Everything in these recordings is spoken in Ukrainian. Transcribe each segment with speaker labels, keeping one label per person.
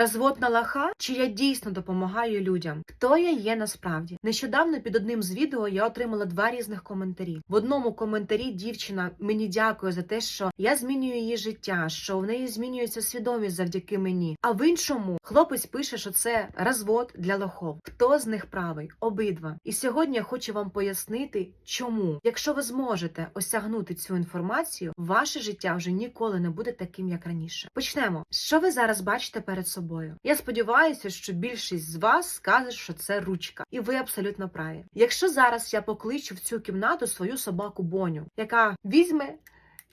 Speaker 1: розвод на лаха, чи я дійсно допомагаю людям? Хто я є насправді? Нещодавно під одним з відео я отримала два різних коментарі. В одному коментарі дівчина мені дякує за те, що я змінюю її життя, що в неї змінюється свідомість завдяки мені. А в іншому хлопець пише, що це розвод для лохов. Хто з них правий? Обидва. І сьогодні я хочу вам пояснити, чому, якщо ви зможете осягнути цю інформацію, ваше життя вже ніколи не буде таким, як раніше. Почнемо. Що ви зараз бачите перед собою? Я сподіваюся, що більшість з вас скаже, що це ручка, і ви абсолютно праві. Якщо зараз я покличу в цю кімнату свою собаку Боню, яка візьме.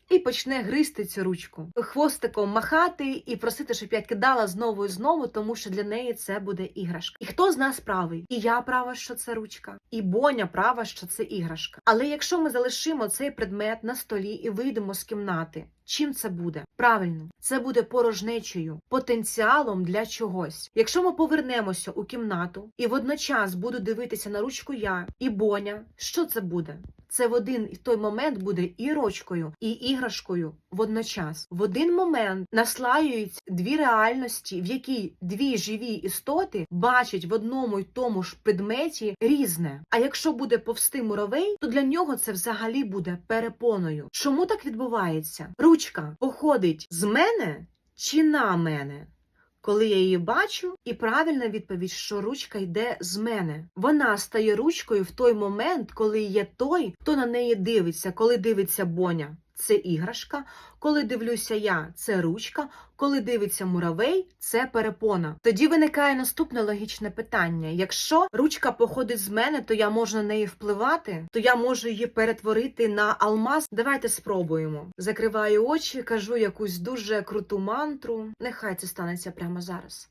Speaker 1: І почне гризти цю ручку, хвостиком махати і просити, щоб я кидала знову і знову, тому що для неї це буде іграшка. І хто з нас правий? І я права, що це ручка, і Боня права, що це іграшка. Але якщо ми залишимо цей предмет на столі і вийдемо з кімнати, чим це буде? Правильно, це буде порожнечею, потенціалом для чогось. Якщо ми повернемося у кімнату і водночас буду дивитися на ручку я і Боня, що це буде? Це в один і той момент буде і ручкою, і іграшкою водночас. В один момент наслаюють дві реальності, в якій дві живі істоти бачать в одному й тому ж предметі різне. А якщо буде повсти муравей, то для нього це взагалі буде перепоною. Чому так відбувається? Ручка походить з мене чи на мене? Коли я її бачу, і правильна відповідь, що ручка йде з мене. Вона стає ручкою в той момент, коли є той, хто на неї дивиться, коли дивиться Боня. Це іграшка, коли дивлюся я, це ручка, коли дивиться муравей, це перепона. Тоді виникає наступне логічне питання: якщо ручка походить з мене, то я можу на неї впливати, то я можу її перетворити на алмаз. Давайте спробуємо. Закриваю очі, кажу якусь дуже круту мантру. Нехай це станеться прямо зараз.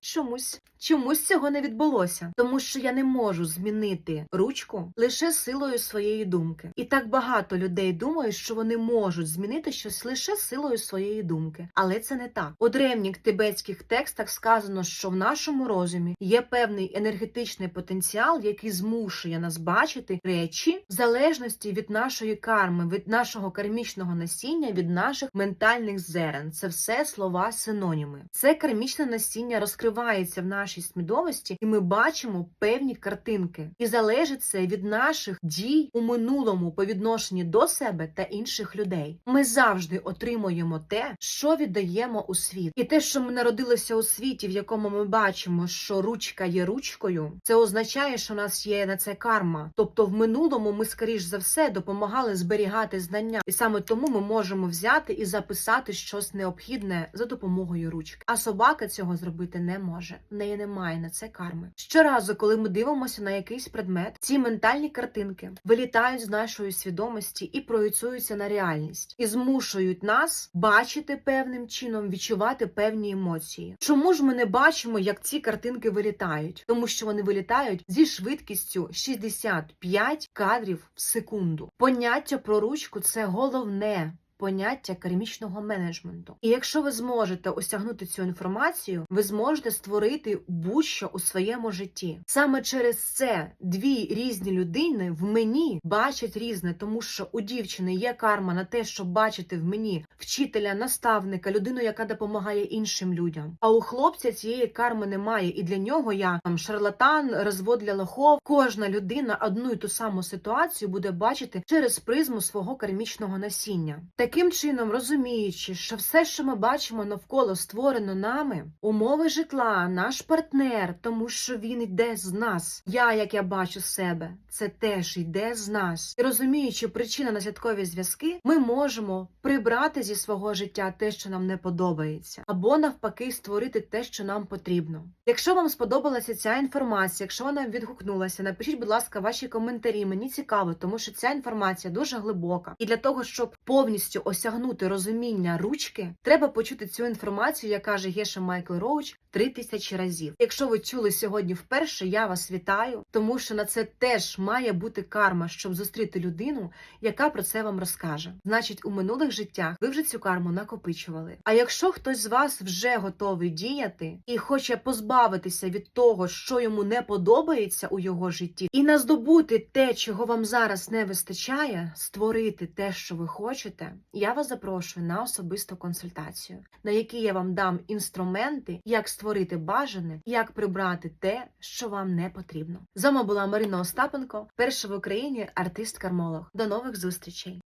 Speaker 1: Чомусь. Чомусь цього не відбулося, тому що я не можу змінити ручку лише силою своєї думки. І так багато людей думають, що вони можуть змінити щось лише силою своєї думки, але це не так. У древніх тибетських текстах сказано, що в нашому розумі є певний енергетичний потенціал, який змушує нас бачити речі в залежності від нашої карми, від нашого кармічного насіння, від наших ментальних зерен. Це все слова синоніми. Це кармічне насіння розкривається в нашій нашій свідомості, і ми бачимо певні картинки. І залежить це від наших дій у минулому по відношенню до себе та інших людей. Ми завжди отримуємо те, що віддаємо у світ, і те, що ми народилися у світі, в якому ми бачимо, що ручка є ручкою, це означає, що у нас є на це карма. Тобто, в минулому ми, скоріш за все, допомагали зберігати знання, і саме тому ми можемо взяти і записати щось необхідне за допомогою ручки. А собака цього зробити не може. В неї немає на це карми. Щоразу, коли ми дивимося на якийсь предмет, ці ментальні картинки вилітають з нашої свідомості і проєцюються на реальність і змушують нас бачити певним чином, відчувати певні емоції. Чому ж ми не бачимо, як ці картинки вилітають? Тому що вони вилітають зі швидкістю 65 кадрів в секунду. Поняття про ручку це головне поняття кармічного менеджменту. І якщо ви зможете осягнути цю інформацію, ви зможете створити будь-що у своєму житті. Саме через це дві різні людини в мені бачать різне, тому що у дівчини є карма на те, щоб бачити в мені вчителя, наставника, людину, яка допомагає іншим людям. А у хлопця цієї карми немає, і для нього я там шарлатан, розвод для лохов. Кожна людина одну і ту саму ситуацію буде бачити через призму свого кармічного насіння. Таким чином, розуміючи, що все, що ми бачимо навколо створено нами, умови житла, наш партнер, тому що він йде з нас. Я, як я бачу себе, це теж йде з нас. І розуміючи причинно наслідкові зв'язки, ми можемо прибрати зі свого життя те, що нам не подобається, або навпаки створити те, що нам потрібно. Якщо вам сподобалася ця інформація, якщо вона відгукнулася, напишіть, будь ласка, ваші коментарі. Мені цікаво, тому що ця інформація дуже глибока. І для того, щоб повністю осягнути розуміння ручки, треба почути цю інформацію, як каже Геша Майкл Роуч, три тисячі разів. Якщо ви чули сьогодні вперше, я вас вітаю, тому що на це теж має бути карма, щоб зустріти людину, яка про це вам розкаже. Значить, у минулих життях ви вже цю карму накопичували. А якщо хтось з вас вже готовий діяти і хоче позбавитися від того, що йому не подобається у його житті, і наздобути те, чого вам зараз не вистачає, створити те, що ви хочете, я вас запрошую на особисту консультацію, на якій я вам дам інструменти, як створити бажане, як прибрати те, що вам не потрібно. З вами була Марина Остапенко, перша в Україні артист-кармолог. До нових зустрічей!